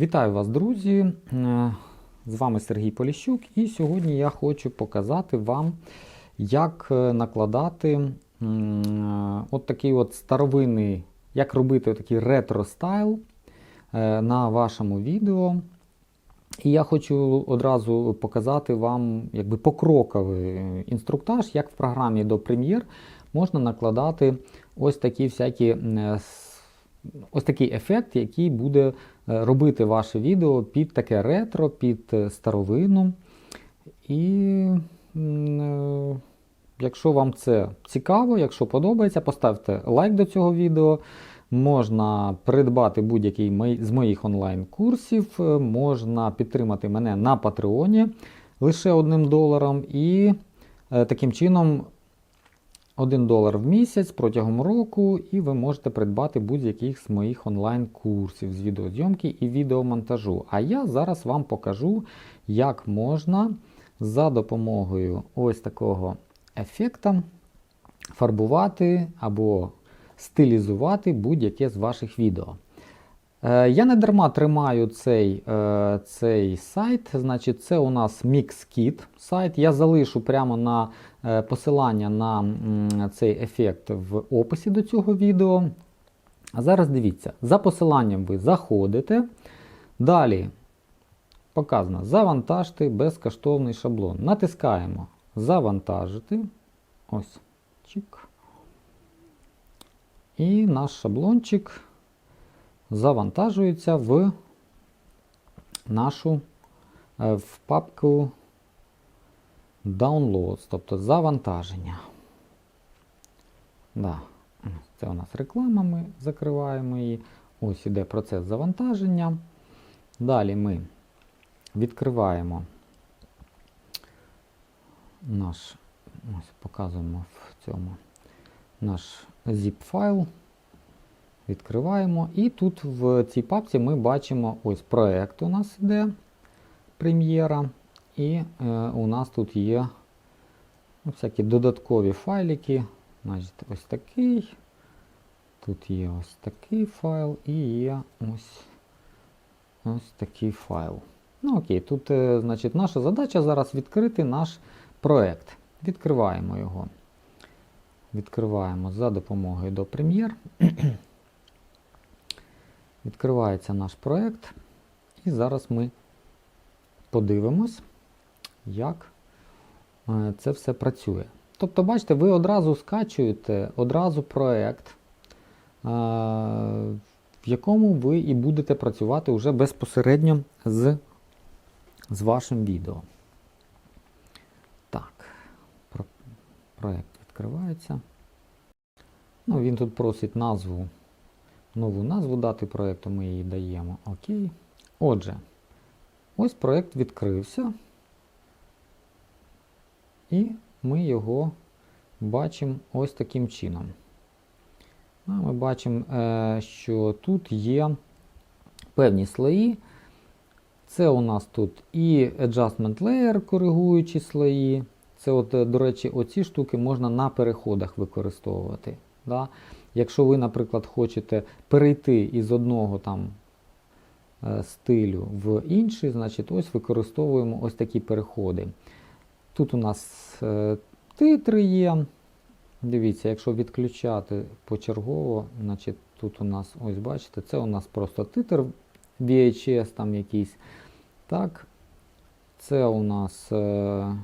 Вітаю вас, друзі! Е, З вами Сергій Поліщук, і сьогодні я хочу показати вам, як е, накладати е, от такий от старовинний, як робити такий ретро-стайл на вашому відео. І я хочу одразу показати вам якби покроковий інструктаж, як в програмі до Premiere можна накладати ось такі всякі ось такий ефект, який буде робити ваше відео під таке ретро, під е, старовину. І е, якщо вам це цікаво, якщо подобається, поставте лайк до цього відео. Можна придбати будь-який з моїх онлайн-курсів, е, можна підтримати мене на Патреоні лише одним доларом. І е, таким чином 1 долар в місяць протягом року, і ви можете придбати будь-яких з моїх онлайн-курсів з відеозйомки і відеомонтажу. А я зараз вам покажу, як можна за допомогою ось такого ефекта фарбувати або стилізувати будь-яке з ваших відео. Е, Я не дарма тримаю цей, е, цей сайт. Значить, це у нас MixKit сайт. Я залишу прямо на посилання на цей ефект в описі до цього відео. А зараз дивіться, за посиланням ви заходите. Далі показано завантажити безкоштовний шаблон. Натискаємо Завантажити. Ось. Чик. І наш шаблончик завантажується в нашу е, в папку Downloads, тобто завантаження. Да. Це у нас реклама, ми закриваємо її. Ось іде процес завантаження. Далі ми відкриваємо наш, ось показуємо в цьому наш zip файл. Відкриваємо. І тут в цій папці ми бачимо ось проект у нас іде прем'єра. І е, у нас тут є ну, всякі додаткові файлики. Значить, ось такий. Тут є ось такий файл і є ось ось такий файл. Ну окей, тут е, значить, наша задача зараз відкрити наш проект. Відкриваємо його. Відкриваємо за допомогою до Premiere. Відкривається наш проект. І зараз ми подивимось, як е, це все працює. Тобто, бачите, ви одразу скачуєте одразу проект, е, в якому ви і будете працювати вже безпосередньо з, з вашим відео. Так, про, проект відкривається. Ну, він тут просить назву, нову назву дати проєкту, ми її даємо. Окей. Отже, ось проєкт відкрився. І ми його бачимо ось таким чином. Ми бачимо, е, що тут є певні слої. Це у нас тут і Adjustment Layer, коригуючі слої. Це, от, е, до речі, оці штуки можна на переходах використовувати. Да? Якщо ви, наприклад, хочете перейти із одного там е, стилю в інший, значить ось використовуємо ось такі переходи. Тут у нас е, титри є. Дивіться, якщо відключати почергово, значить тут у нас, ось бачите, це у нас просто титр VHS там якийсь. Так, це у нас. Е,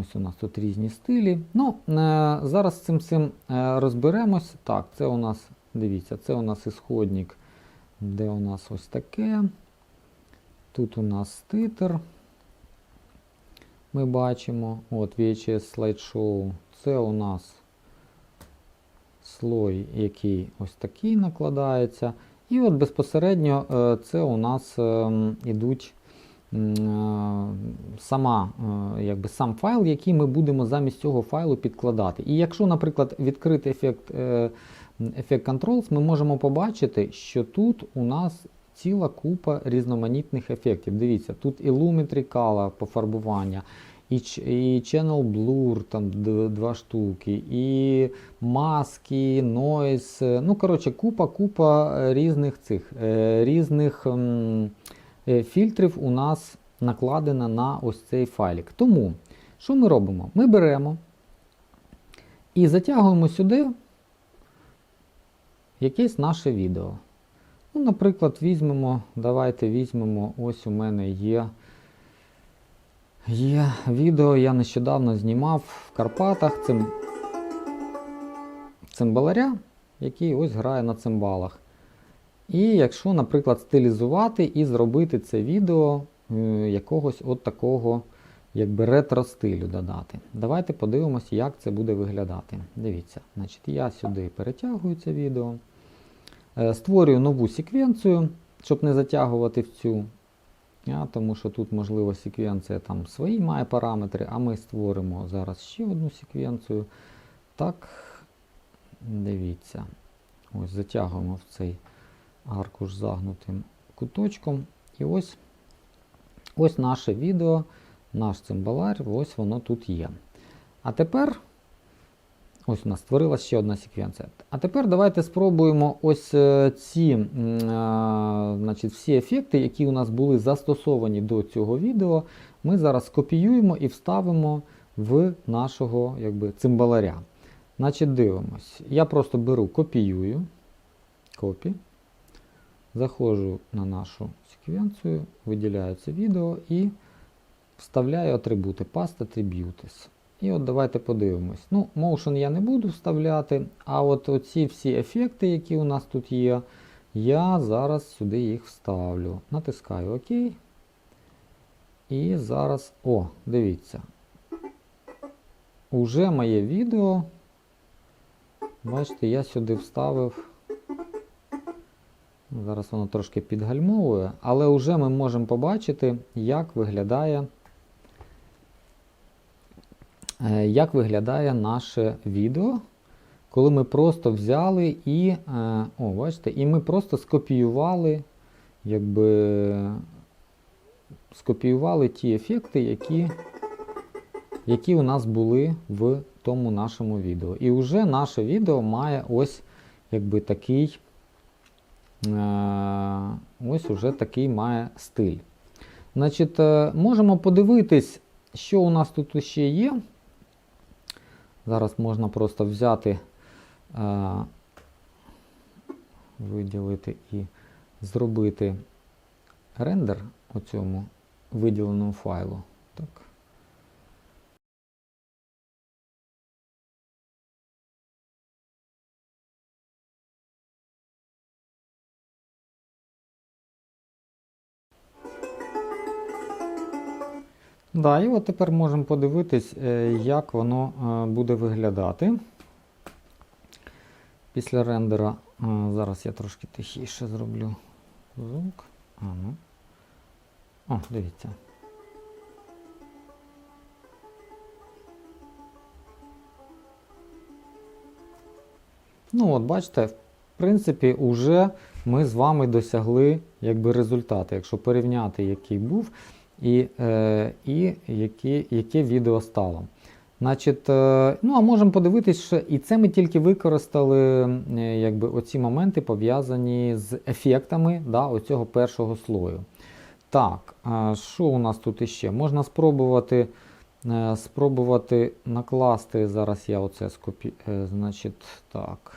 Ось у нас тут різні стилі. Ну, е, зараз з цим цим е, розберемось. Так, це у нас, дивіться, це у нас ісходник, де у нас ось таке. Тут у нас титр. Ми бачимо. От VHS слайдшоу. Це у нас слой, який ось такий накладається. І от безпосередньо е, це у нас е, ідуть е, сама, е, якби сам файл, який ми будемо замість цього файлу підкладати. І якщо, наприклад, відкрити ефект, ефект Controls, ми можемо побачити, що тут у нас ціла купа різноманітних ефектів. Дивіться, тут і Color пофарбування, і, і Channel Blur, там два штуки, і маски, noise. е, Ну, коротше, купа, купа е, різних цих е, різних фільтрів у нас накладена на ось цей файлик. Тому, що ми робимо? Ми беремо і затягуємо сюди якесь наше відео. Ну, наприклад, візьмемо, давайте візьмемо, ось у мене є, є відео, я нещодавно знімав в Карпатах цим, цимбаларя, який ось грає на цимбалах. І якщо, наприклад, стилізувати і зробити це відео е, якогось от такого якби ретро-стилю додати. Давайте подивимося, як це буде виглядати. Дивіться, значить, я сюди перетягую це відео. Е, Створюю нову секвенцію, щоб не затягувати в цю. Тому що тут, можливо, секвенція там свої має параметри, а ми створимо зараз ще одну секвенцію. Так, дивіться. Ось затягуємо в цей аркуш загнутим куточком. І ось, ось наше відео, наш цимбалар, ось воно тут є. А тепер Ось у нас створилася ще одна секвенція. А тепер давайте спробуємо ось е, ці значить, всі ефекти, які у нас були застосовані до цього відео, ми зараз скопіюємо і вставимо в нашого якби, цимбаларя. Значить, дивимось. Я просто беру, копіюю, копі, заходжу на нашу секвенцію, виділяю це відео і вставляю атрибути past attributes. І от давайте подивимось. Ну, Motion я не буду вставляти, а от оці всі ефекти, які у нас тут є, я зараз сюди їх вставлю. Натискаю ОК. І зараз, о, дивіться. Уже моє відео. Бачите, я сюди вставив. Зараз воно трошки підгальмовує, але вже ми можемо побачити, як виглядає як виглядає наше відео, коли ми просто взяли і, е, о, бачите, і ми просто скопіювали, якби, скопіювали ті ефекти, які, які у нас були в тому нашому відео. І вже наше відео має ось якби такий, е, ось уже такий має стиль. Значить, е, можемо подивитись, що у нас тут ще є. Зараз можна просто взяти, е, виділити і зробити рендер цьому виділеному файлу. Так. Да, і от тепер можемо подивитись, е, як воно е, буде виглядати. Після рендера. Е, Зараз я трошки тихіше зроблю звук. А, ну. О, дивіться. Ну, от, бачите, в принципі, вже ми з вами досягли якби, результати, якщо порівняти, який був і е, і які, яке відео стало. Значить, е, ну, а можемо подивитись, що і це ми тільки використали е, якби, оці моменти пов'язані з ефектами да, оцього першого слою. Так, що у нас тут іще? Можна спробувати спробувати накласти. Зараз я оце скопі... значить, так.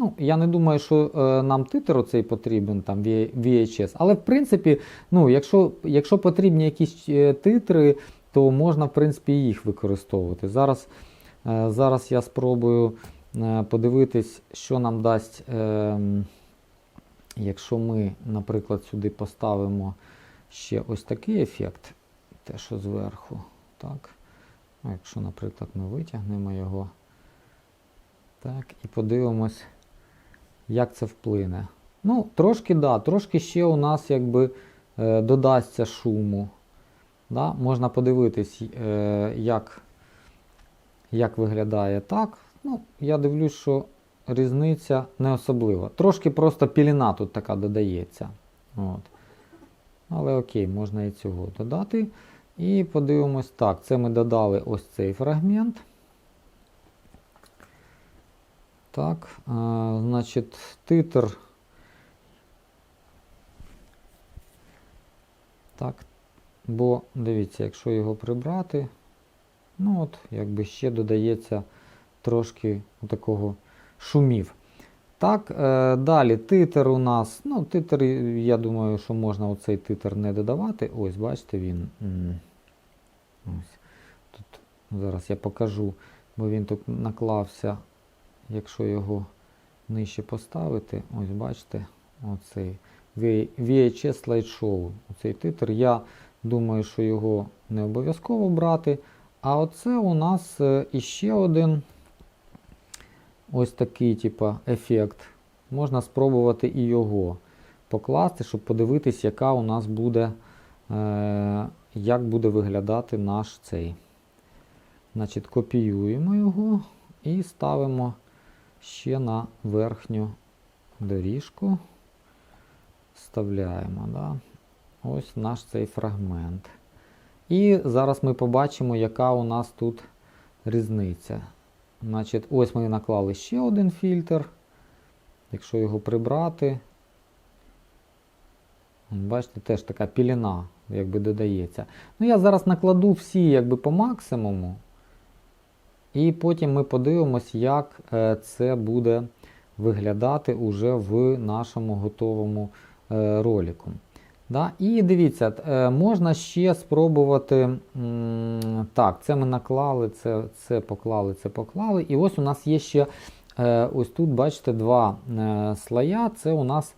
Ну, Я не думаю, що е, нам титр оцей потрібен, там VHS, але в принципі, ну, якщо якщо потрібні якісь е, титри, то можна в принципі їх використовувати. Зараз е, зараз я спробую е, подивитись, що нам дасть, е, якщо ми, наприклад, сюди поставимо ще ось такий ефект, те, що зверху. так. Ну, Якщо, наприклад, ми витягнемо його. Так, і подивимось як це вплине. Ну, трошки, да, трошки ще у нас якби е, додасться шуму. Да? Можна подивитись, е, як як виглядає так. Ну, Я дивлюсь, що різниця не особлива. Трошки просто піліна тут така додається. От. Але окей, можна і цього додати. І подивимось так, це ми додали ось цей фрагмент. Так, е, значить, титр. Так, бо дивіться, якщо його прибрати, ну от, якби ще додається трошки такого шумів. Так, е, далі титр у нас. Ну, титр, я думаю, що можна оцей титр не додавати. Ось, бачите, він. Ось. Тут зараз я покажу, бо він тут наклався, якщо його нижче поставити, ось бачите, оцей VHS Slideshow. Оцей титр. Я думаю, що його не обов'язково брати. А оце у нас е, іще один ось такий типа, ефект. Можна спробувати і його покласти, щоб подивитись, яка у нас буде, е, як буде виглядати наш цей. Значить, копіюємо його і ставимо ще на верхню доріжку. Вставляємо. Да? Ось наш цей фрагмент. І зараз ми побачимо, яка у нас тут різниця. Значить, ось ми наклали ще один фільтр. Якщо його прибрати, бачите, теж така піліна якби додається. Ну, я зараз накладу всі якби по максимуму. І потім ми подивимось, як е, це буде виглядати уже в нашому готовому е, ролику. Да? І дивіться, е, можна ще спробувати. Так, це ми наклали, це, це поклали, це поклали. І ось у нас є ще ось тут, бачите, два слоя. Це у нас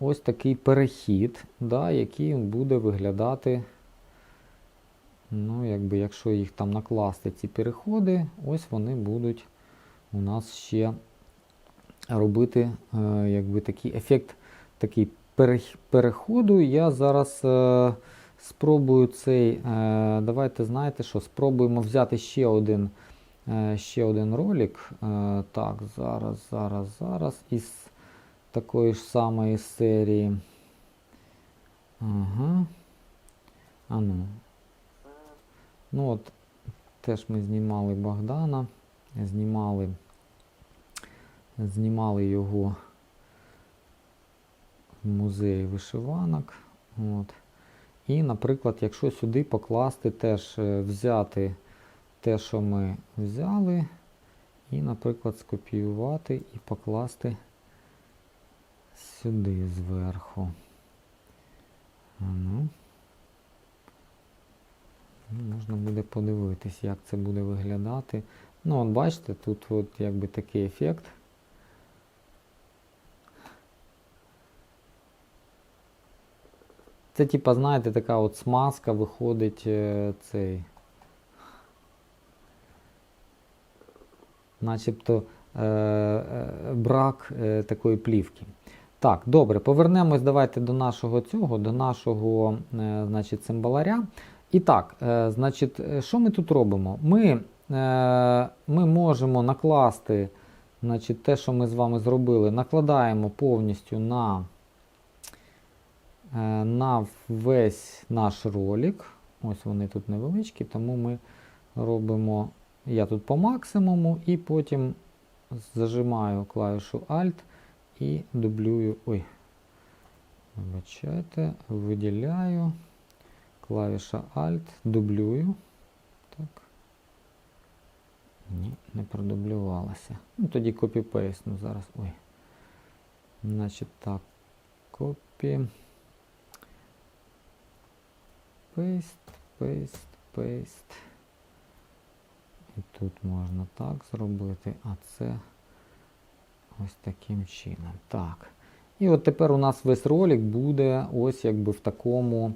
ось такий перехід, да, який буде виглядати. Ну, якби, якщо їх там накласти, ці переходи, ось вони будуть у нас ще робити е, якби такий ефект такий перех- переходу. Я зараз е, спробую цей. Е, давайте знаєте що, спробуємо взяти ще один, е, ще один ролик. Е, так, зараз, зараз, зараз. Із такої ж самої серії. Ага. А ну. Ну от, теж ми знімали Богдана, знімали, знімали його в музеї вишиванок. От. І, наприклад, якщо сюди покласти теж е, взяти те, що ми взяли, і, наприклад, скопіювати і покласти сюди зверху. Ну. Ну, Можна буде подивитись, як це буде виглядати. Ну, от бачите, тут от якби такий ефект. Це, типа, знаєте, така от смазка виходить е, цей. Начебто е, е, брак е, такої плівки. Так, добре, повернемось давайте до нашого цього, до нашого е, значить, цимбаларя. І так, е, значить, е, що ми тут робимо? Ми, е, ми можемо накласти значить, те, що ми з вами зробили, накладаємо повністю на, на весь наш ролик. Ось вони тут невеличкі, тому ми робимо, я тут по максимуму, і потім зажимаю клавішу Alt і дублюю. Ой, вибачайте, виділяю. Клавіша Alt, дублюю. Так. Ні, не продублювалося. Ну, тоді копі-пейст. Ну, зараз. Ой. Значить так. Копі. Пейст, пейст, пейст. І тут можна так зробити, а це ось таким чином. Так. І от тепер у нас весь ролик буде ось якби в такому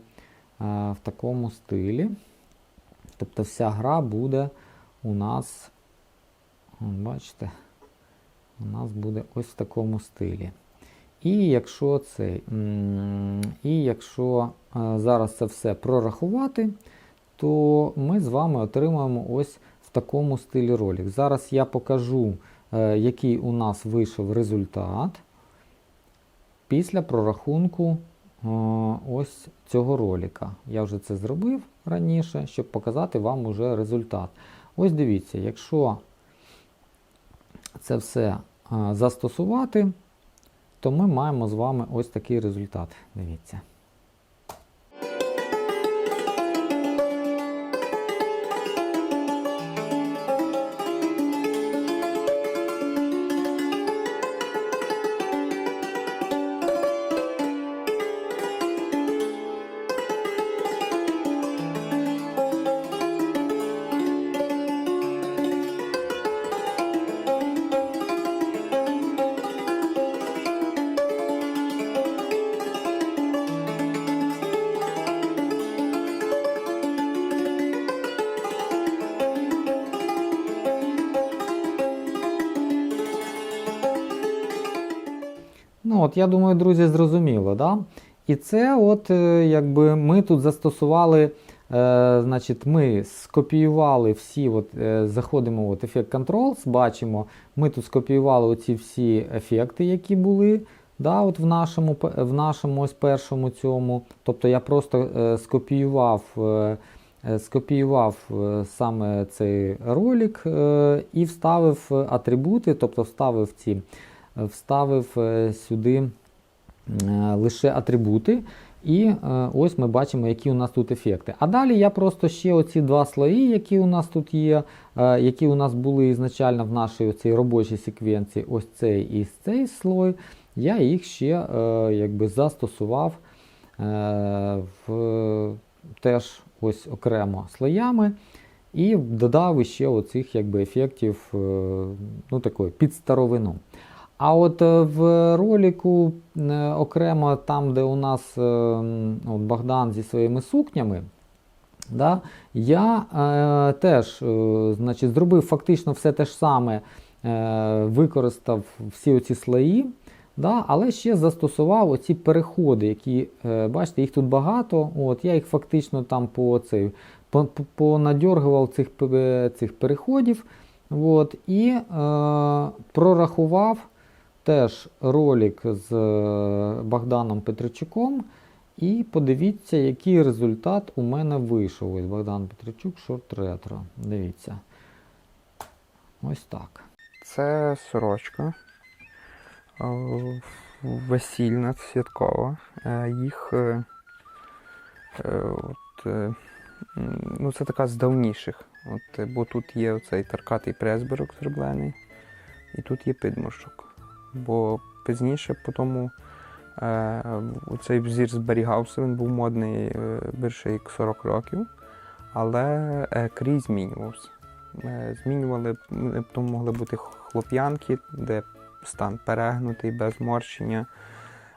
в такому стилі. Тобто вся гра буде у нас, бачите, у нас буде ось в такому стилі. І якщо це, і якщо е, зараз це все прорахувати, то ми з вами отримаємо ось в такому стилі ролик. Зараз я покажу, е, який у нас вийшов результат після прорахунку е, ось цього ролика. Я вже це зробив. раніше, щоб показати вам уже результат. Ось дивіться, якщо це все застосувати, то ми маємо з вами ось такий результат. Дивіться. Ну от, я думаю, друзі, зрозуміло, да? І це, от, е, якби ми тут застосували, е, значить, ми скопіювали всі, от, е, заходимо в Effect Controls, бачимо, ми тут скопіювали оці всі ефекти, які були. Да, от в нашому, в нашому ось першому цьому. Тобто я просто е, скопіював, е, скопіював е, саме цей ролик е, і вставив атрибути, тобто вставив ці вставив е, сюди е, лише атрибути. І е, ось ми бачимо, які у нас тут ефекти. А далі я просто ще оці два слої, які у нас тут є, які у нас були ізначально в нашій цій робочій секвенції, ось цей і цей слой, я їх ще якби застосував в, теж ось окремо слоями. І додав ще оцих якби, ефектів ну, такої під старовину. А от е, в ролику е, окремо там, де у нас е, от Богдан зі своїми сукнями, да, я е, теж е, значить, зробив фактично все те ж саме, е, використав всі оці слої, да, але ще застосував оці переходи, які, е, бачите, їх тут багато. От, я їх фактично там по цей, по- понадьоргував цих, цих переходів. От, і е, прорахував теж ролик з е, Богданом Петричуком. І подивіться, який результат у мене вийшов. Ось Богдан Петричук, шорт ретро. Дивіться. Ось так. Це сорочка е, весільна, святкова. Е, Їх от, ну, це така з давніших. От, бо тут є оцей таркатий пресберок зроблений, і тут є підморшок. Бо пізніше по тому е, цей взір зберігався, він був модний е, більше як 40 років, але е, крій змінювався. Змінювали, м, то могли бути хлоп'янки, де стан перегнутий, без морщення.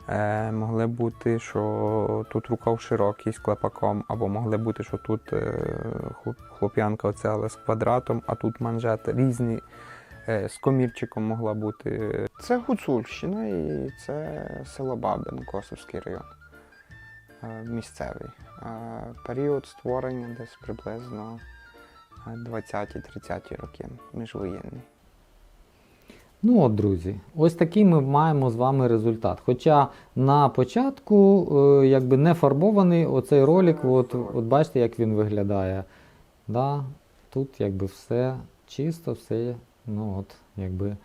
Е, могли бути, що тут рукав широкий з клепаком, або могли бути, що тут е, хлоп'янка оця, але з квадратом, а тут манжет різні. Е, З комірчиком могла бути. Це Гуцульщина і це село Бабин, Косовський район. Е, Місцевий. Е, Період створення десь приблизно 20-30 роки, міжвоєнний. Ну от, друзі, ось такий ми маємо з вами результат. Хоча на початку е, якби не фарбований оцей ролик, от, от бачите, як він виглядає. Да? Тут якби все чисто, все ну, от, якби,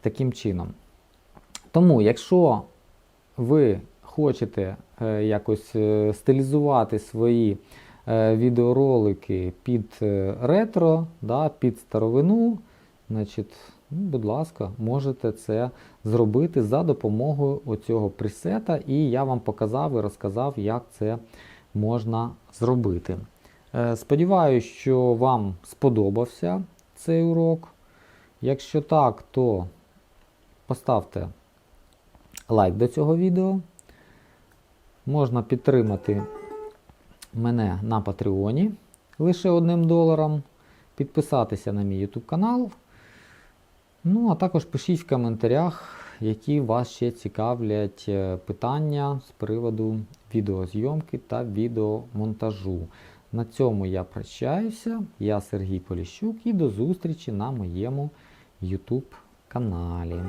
таким чином. Тому, якщо ви хочете е, якось е, стилізувати свої е, відеоролики під е, ретро, да, під старовину, значить, ну, будь ласка, можете це зробити за допомогою оцього пресета, і я вам показав і розказав, як це можна зробити. Е, Сподіваюсь, що вам сподобався цей урок. Якщо так, то поставте лайк до цього відео. Можна підтримати мене на Патреоні лише одним доларом, підписатися на мій YouTube канал. Ну, а також пишіть в коментарях, які вас ще цікавлять е, питання з приводу відеозйомки та відеомонтажу. На цьому я прощаюся. Я Сергій Поліщук і до зустрічі на моєму YouTube каналі.